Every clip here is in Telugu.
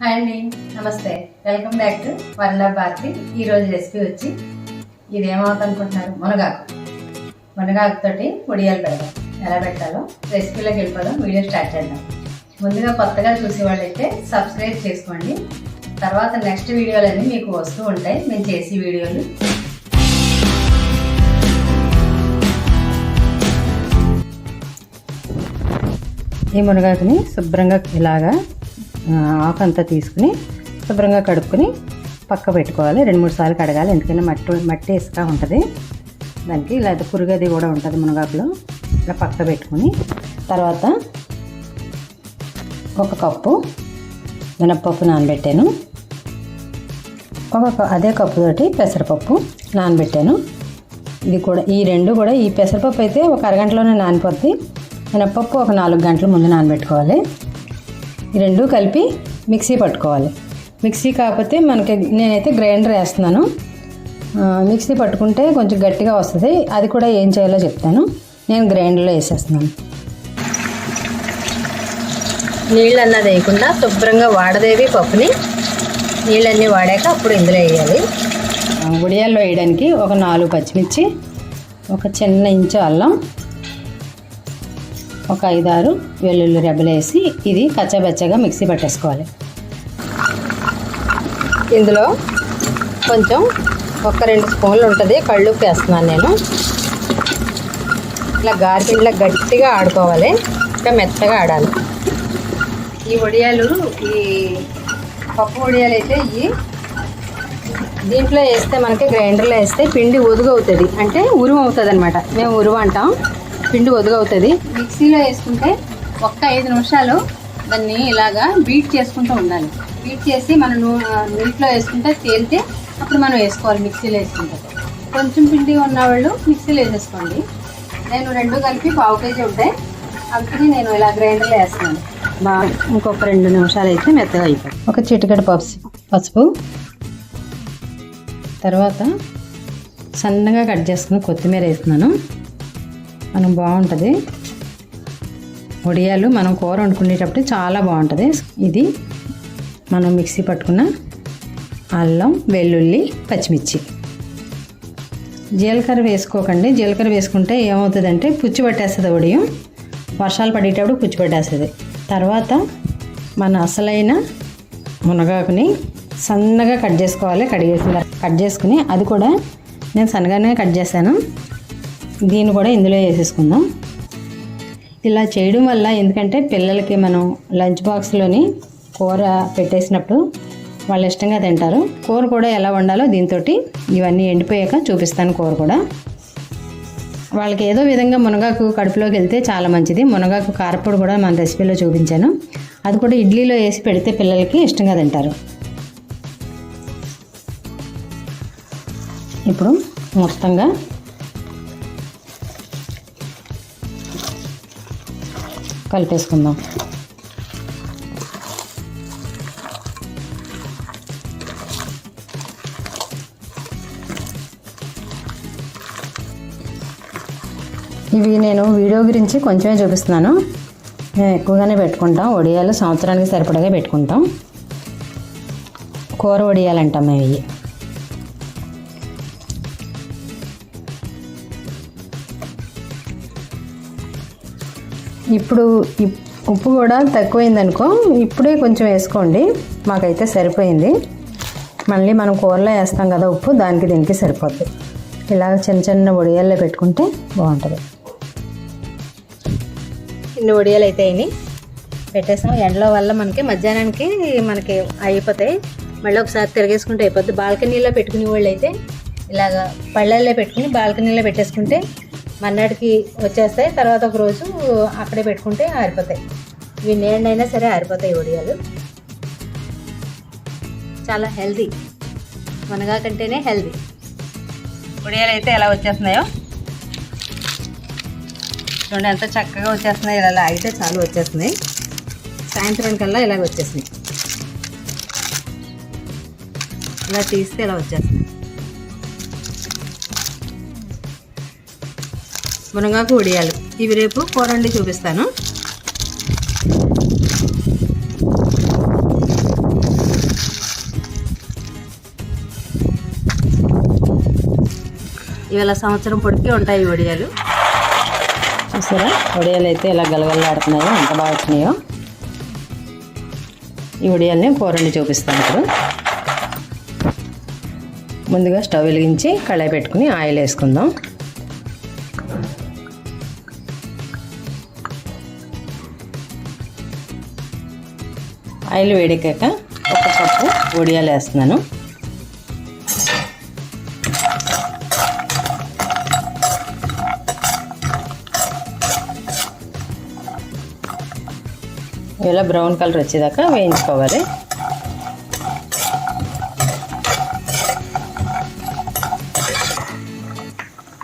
హాయ్ అండి నమస్తే. Welcome back to World Bharathi ఈరోజు రెసిపీ వచ్చి ఇది ఏమవుతుందనుకుంటున్నారు? మునగాకు. మునగాకుతోటి పొడియాలు ఉడియాలు పెడదాం. ఎలా పెట్టాలో రెసిపీలోకి వెళ్ళిపోదాం. వీడియో స్టార్ట్ చేద్దాం. ముందుగా కొత్తగా చూసే వాళ్ళైతే సబ్స్క్రైబ్ చేసుకోండి. తర్వాత నెక్స్ట్ వీడియోలన్నీ మీకు వస్తూ ఉంటాయి. మేము చేసే వీడియోలు. ఈ మునగాకుని శుభ్రంగా ఇలాగా ఆకంతా తీసుకుని శుభ్రంగా కడుక్కుని పక్క పెట్టుకోవాలి. రెండు మూడు సార్లు కడగాలి. ఎందుకంటే మట్టి మట్టి ఇసుక ఉంటుంది. దానికి లేదా పురుగది కూడా ఉంటుంది మునగాకులో. ఇలా పక్క పెట్టుకుని తర్వాత ఒక కప్పు మినప్పప్పు నానబెట్టాను. ఒక అదే కప్పుతోటి పెసరపప్పు నానబెట్టాను. ఇది కూడా ఈ రెండు కూడా ఈ పెసరపప్పు అయితే ఒక అరగంటలోనే నానిపోద్ది. మినప్పప్పు ఒక నాలుగు గంటల ముందు నానబెట్టుకోవాలి. ఈ రెండు కలిపి మిక్సీ పట్టుకోవాలి. మిక్సీ కాకపోతే మనకి నేనైతే గ్రైండర్ వేస్తున్నాను. మిక్సీ పట్టుకుంటే కొంచెం గట్టిగా వస్తుంది. అది కూడా ఏం చేయాలో చెప్తాను. నేను గ్రైండర్లో వేసేస్తున్నాను. నీళ్ళు అన్నది వేయకుండా శుభ్రంగా వాడదేవి పప్పుని. నీళ్ళన్నీ వాడాక అప్పుడు ఇందులో వేయాలి. ఉడియాల్లో వేయడానికి ఒక నాలుగు పచ్చిమిర్చి ఒక చిన్న ఇంచు అల్లం ఒక ఐదారు వెల్లుల్లి రెబ్బలేసి ఇది కచ్చబెచ్చగా మిక్సీ పట్టేసుకోవాలి. ఇందులో కొంచెం ఒక రెండు స్పూన్లు ఉంటుంది కళ్ళు వేస్తున్నాను నేను. ఇలా గారిపిండిలా గట్టిగా ఆడుకోవాలి ఇంకా మెత్తగా ఆడాలి. ఈ వడియాలు ఈ పప్పు వడియాలు అయితే ఇవి దీంట్లో వేస్తే మనకి గ్రైండర్లో వేస్తే పిండి ఒదుగు అవుతుంది అంటే ఉరుము అవుతుంది అనమాట మేము ఉరువు అంటాం. పిండి ఒదుగు అవుతుంది మిక్సీలో వేసుకుంటే ఒక్క ఐదు నిమిషాలు దాన్ని ఇలాగా బీట్ చేసుకుంటూ ఉండాలి. బీట్ చేసి మనం నూ- నీటిలో వేసుకుంటే తేలితే అప్పుడు మనం వేసుకోవాలి మిక్సీలో వేసుకుంటే. కొంచెం పిండి ఉన్నవాళ్ళు మిక్సీలో వేసేసుకోండి. నేను రెండు కలిపి పావు కేజీ ఉంటాయి. అవి నేను ఇలా గ్రైండర్లో వేస్తున్నాను. బాగా ఇంకొక రెండు నిమిషాలు అయితే మెత్తగా అయిపోతుంది. ఒక చిటికెడు పసుపు పసుపు. తర్వాత సన్నగా కట్ చేసుకుని కొత్తిమీర వేస్తున్నాను. మనం బాగుంటుంది. వడియాలు మనం కూర వండుకునేటప్పుడు చాలా బాగుంటుంది. ఇది మనం మిక్సీ పట్టుకున్న అల్లం వెల్లుల్లి పచ్చిమిర్చి. జీలకర్ర వేసుకోకండి. జీలకర్ర వేసుకుంటే ఏమవుతుందంటే పుచ్చి పట్టేస్తుంది ఉడియం వర్షాలు పడేటప్పుడు పుచ్చి పట్టేస్తుంది. తర్వాత మన అసలైన మునగాకుని సన్నగా కట్ చేసుకోవాలి. కడిగేసిన కట్ చేసుకుని అది కూడా నేను సన్నగానే కట్ చేశాను. దీన్ని కూడా ఇందులో వేసేసుకుందాం. ఇలా చేయడం వల్ల ఎందుకంటే పిల్లలకి మనం లంచ్ బాక్స్లోని కూర పెట్టేసినప్పుడు వాళ్ళు ఇష్టంగా తింటారు. కూర కూడా ఎలా వండాలో దీంతో ఇవన్నీ ఎండిపోయాక చూపిస్తాను కూర కూడా. వాళ్ళకి ఏదో విధంగా మునగాకు కడుపులోకి వెళ్తే చాలా మంచిది. మునగాకు కారపొడి కూడా మన రెసిపీలో చూపించాను. అది కూడా ఇడ్లీలో వేసి పెడితే పిల్లలకి ఇష్టంగా తింటారు. ఇప్పుడు మొత్తంగా కలిపేసుకుందాం. ఇవి నేను వీడియో గురించి కొంచెమే చూపిస్తున్నాను. మేము ఎక్కువగానే పెట్టుకుంటాం. వడియాలు సంవత్సరానికి సరిపడగా పెట్టుకుంటాం. కూర వడియాలు అంటాం మేము ఇవి. ఇప్పుడు ఇప్- ఉప్పు కూడా తక్కువైందనుకో ఇప్పుడే కొంచెం వేసుకోండి. మాకైతే సరిపోయింది. మళ్ళీ మనం కూరలో వేస్తాం కదా ఉప్పు దానికి దీనికి సరిపోద్ది. ఇలా చిన్న చిన్న వడియాల్లో పెట్టుకుంటే బాగుంటుంది. ఇన్ని వడియాలు అయితే అయినాయి. పెట్టేసాం. ఎండలో వల్ల మనకి మధ్యాహ్నానికి మనకి అయిపోతాయి. మళ్ళీ ఒకసారి తిరిగేసుకుంటే అయిపోద్ది. బాల్కనీలో పెట్టుకునే వాళ్ళు అయితే ఇలాగ పళ్ళల్లో పెట్టుకుని బాల్కనీలో పెట్టేసుకుంటే మన్నాడికి వచ్చేస్తాయి. తర్వాత ఒక రోజు అక్కడే పెట్టుకుంటే ఆరిపోతాయి. ఇవి నేడైనా సరే ఆరిపోతాయి ఒడియాలు. చాలా హెల్దీ. మునగా కంటేనే హెల్దీ. ఒడియాలు అయితే ఎలా వచ్చేస్తున్నాయో? చూడండి ఎంత చక్కగా వచ్చేస్తున్నాయి. ఇలా అయితే చాలు వచ్చేస్తున్నాయి. సాయంత్రం కల్లా ఇలాగ వచ్చేసినాయి ఇలా తీస్తే ఇలా వచ్చేస్తున్నాయి. మునగాకు ఉడియాలి ఇవి రేపు కూరండి చూపిస్తాను. ఇవాళ సంవత్సరం పొడికి ఉంటాయి ఈ వడియాలు? చూసారా? వడియాలు అయితే ఇలా గలగలలాడుతున్నాయో ఎంత బాగా వచ్చినాయో. ఈ వడియాలని కూరండి చూపిస్తాను ఇప్పుడు. ముందుగా స్టవ్ వెలిగించి కళాయి పెట్టుకుని ఆయిల్ వేసుకుందాం. ఆయిల్ వేడెక్కాక ఒక కప్పు వడియాలు వేస్తున్నాను. ఇలా బ్రౌన్ కలర్ వచ్చేదాకా వేయించుకోవాలి.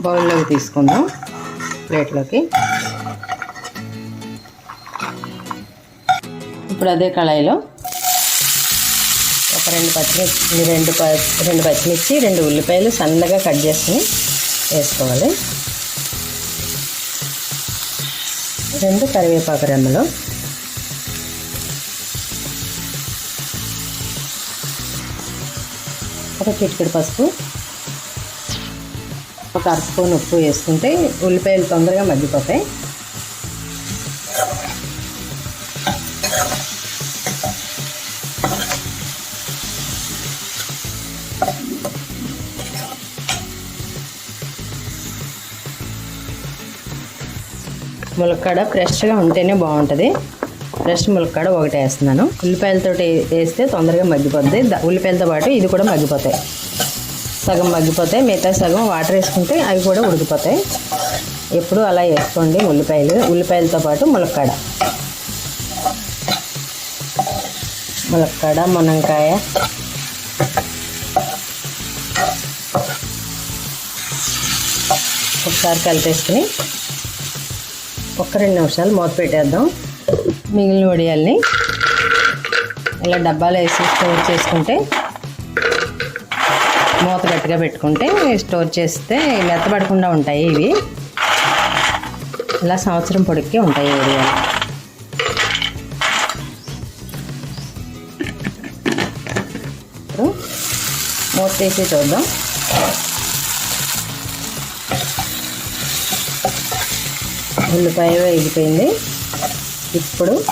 బౌల్లోకి తీసుకుందాం ప్లేట్లోకి. ఇప్పుడు అదే కళాయిలో. ఒక రెండు పచ్చిమిర్చి రెండు ప రెండు పచ్చిమిర్చి రెండు ఉల్లిపాయలు సన్నగా కట్ చేసుకుని వేసుకోవాలి. రెండు కరివేపాకు రెమ్మలు. ఒక చిటికెడు పసుపు. ఒక అర స్పూన్ ఉప్పు వేసుకుంటే ఉల్లిపాయలు తొందరగా మగ్గిపోతాయి. ములక్కాడ ఫ్రెష్గా ఉంటేనే బాగుంటుంది. ఫ్రెష్ ములక్కాడ ఒకటి వేస్తున్నాను. ఉల్లిపాయలతో వేస్తే తొందరగా మగ్గిపోద్ది. ఉల్లిపాయలతో పాటు ఇది కూడా మగ్గిపోతాయి. సగం మగ్గిపోతాయి. మిగతా సగం వాటర్ వేసుకుంటే అవి కూడా ఉడికిపోతాయి. ఎప్పుడు అలా వేసుకోండి ఉల్లిపాయలు. ఉల్లిపాయలతో పాటు ములక్కాడ. ములక్కాడ మునంకాయ ఒకసారి కలిపేసుకుని ఒక్క రెండు నిమిషాలు మూత పెట్టేద్దాం. మిగిలిన వడియాల్ని ఇలా డబ్బాలో వేసి స్టోర్ చేసుకుంటే మూత గట్టిగా పెట్టుకుంటే స్టోర్ చేస్తే మెత్తబడకుండా ఉంటాయి ఇవి. ఇలా సంవత్సరం పొడికి ఉంటాయి వడియాలు. మూత తీసి చూద్దాం. ఉల్లిపాయ వేగిపోయింది. ఇప్పుడు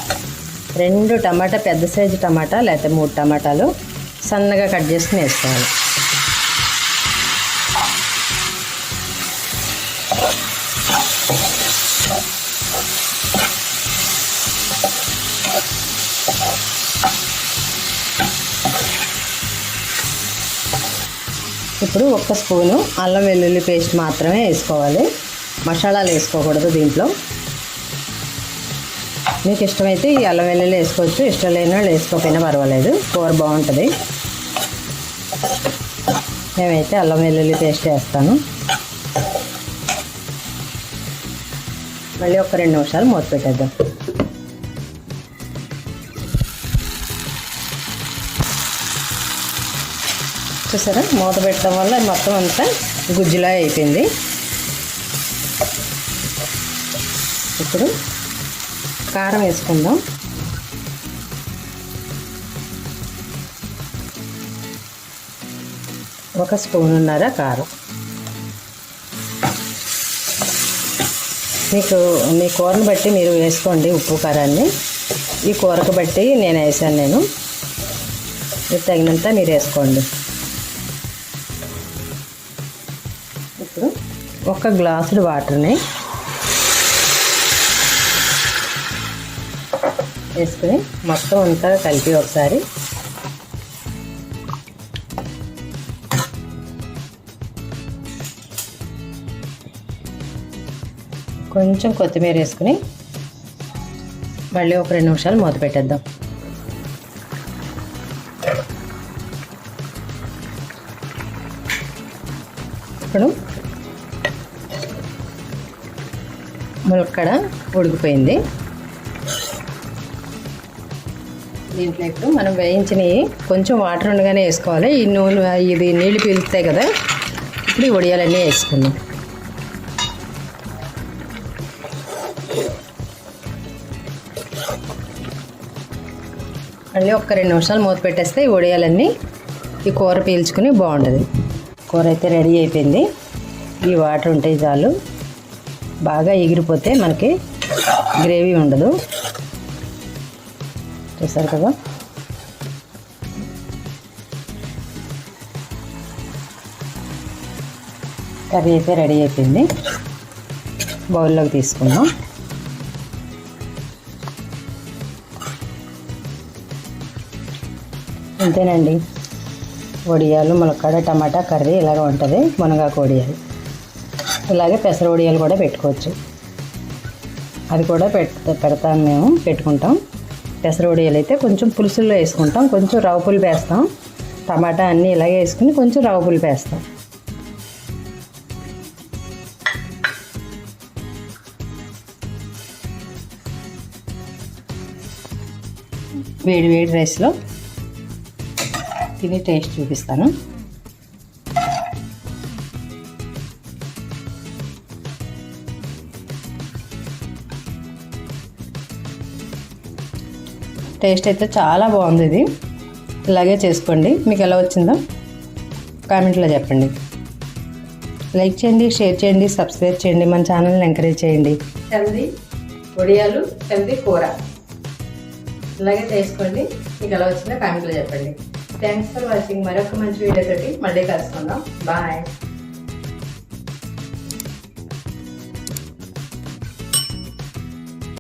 రెండు టమాటా పెద్ద సైజు టమాటా లేకపోతే మూడు టమాటాలు సన్నగా కట్ చేసుకుని వేసుకోవాలి. ఇప్పుడు ఒక్క స్పూను అల్లం వెల్లుల్లి పేస్ట్ మాత్రమే వేసుకోవాలి. మసాలాలు వేసుకోకూడదు దీంట్లో. మీకు ఇష్టమైతే ఈ అల్లం వెల్లుల్లి వేసుకోవచ్చు ఇష్టం లేని వాళ్ళు వేసుకోకపోయినా పర్వాలేదు కూర బాగుంటుంది. మేమైతే అల్లం వెల్లుల్లి పేస్ట్ వేస్తాను. మళ్ళీ ఒక రెండు నిమిషాలు మూత పెట్టేద్దాం. చూసారా? మూత పెట్టడం వల్ల మొత్తం అంతా గుజ్జులా అయిపోయింది. ఇప్పుడు కారం వేసుకుందాం. ఒక స్పూనున్నర కారం. మీకు మీ కూరను బట్టి మీరు వేసుకోండి ఉప్పు కారాన్ని. ఈ కూరకు బట్టి నేను వేసాను నేను. మీరు తగినంత మీరు వేసుకోండి. ఇప్పుడు ఒక గ్లాసుడు వాటర్ని వేసుకుని మొత్తం అంతా కలిపి ఒకసారి. కొంచెం కొత్తిమీర వేసుకుని మళ్ళీ ఒక రెండు నిమిషాలు మూత పెట్టేద్దాం. ఇప్పుడు ములక్కడ ఉడికిపోయింది. దీంట్లో ఇప్పుడు మనం వేయించినవి కొంచెం వాటర్ ఉండగానే వేసుకోవాలి. ఈ నూనె ఇది నీళ్ళు పీలుస్తాయి కదా ఇప్పుడు ఈ వడియాలన్నీ వేసుకుందాం. మళ్ళీ ఒక్క రెండు నిమిషాలు మూత పెట్టేస్తే ఈ వడియాలన్నీ ఈ కూర పీల్చుకుని బాగుంటుంది. కూర అయితే రెడీ అయిపోయింది. ఈ వాటర్ ఉంటే చాలు. బాగా ఎగిరిపోతే మనకి గ్రేవీ ఉండదు. చూసారు కదా? కర్రీ అయితే రెడీ అయిపోయింది. బౌల్లోకి తీసుకుందాం. అంతేనండి. వడియాలు ములక్కాడ టమాటా కర్రీ ఇలాగ ఉంటుంది. మునగాకు వడియాలు. ఇలాగే పెసర వడియాలు కూడా పెట్టుకోవచ్చు. అది కూడా పెట్ పెడతాను మేము పెట్టుకుంటాం. పెసర వడియాలు అయితే కొంచెం పులుసుల్లో వేసుకుంటాం. కొంచెం రవ్వ పులుపు వేస్తాం. టమాటా అన్నీ ఇలాగే వేసుకుని కొంచెం రవ్వ పులుపు వేస్తాం. వేడి వేడి రైస్లో తిని టేస్ట్ చూపిస్తాను. టేస్ట్ అయితే చాలా బాగుంది ఇది. ఇలాగే చేసుకోండి. మీకు ఎలా వచ్చిందో కామెంట్లో చెప్పండి. లైక్ చేయండి షేర్ చేయండి సబ్స్క్రైబ్ చేయండి. మన ఛానల్ని ఎంకరేజ్ చేయండి. హెల్దీ వడియాలు హెల్దీ కూర. ఇలాగే చేసుకోండి. మీకు ఎలా వచ్చిందో కామెంట్లో చెప్పండి. థ్యాంక్స్ ఫర్ వాచింగ్ మరొక మంచి వీడియో తోటి మళ్ళీ కలుసుకుందాం. బాయ్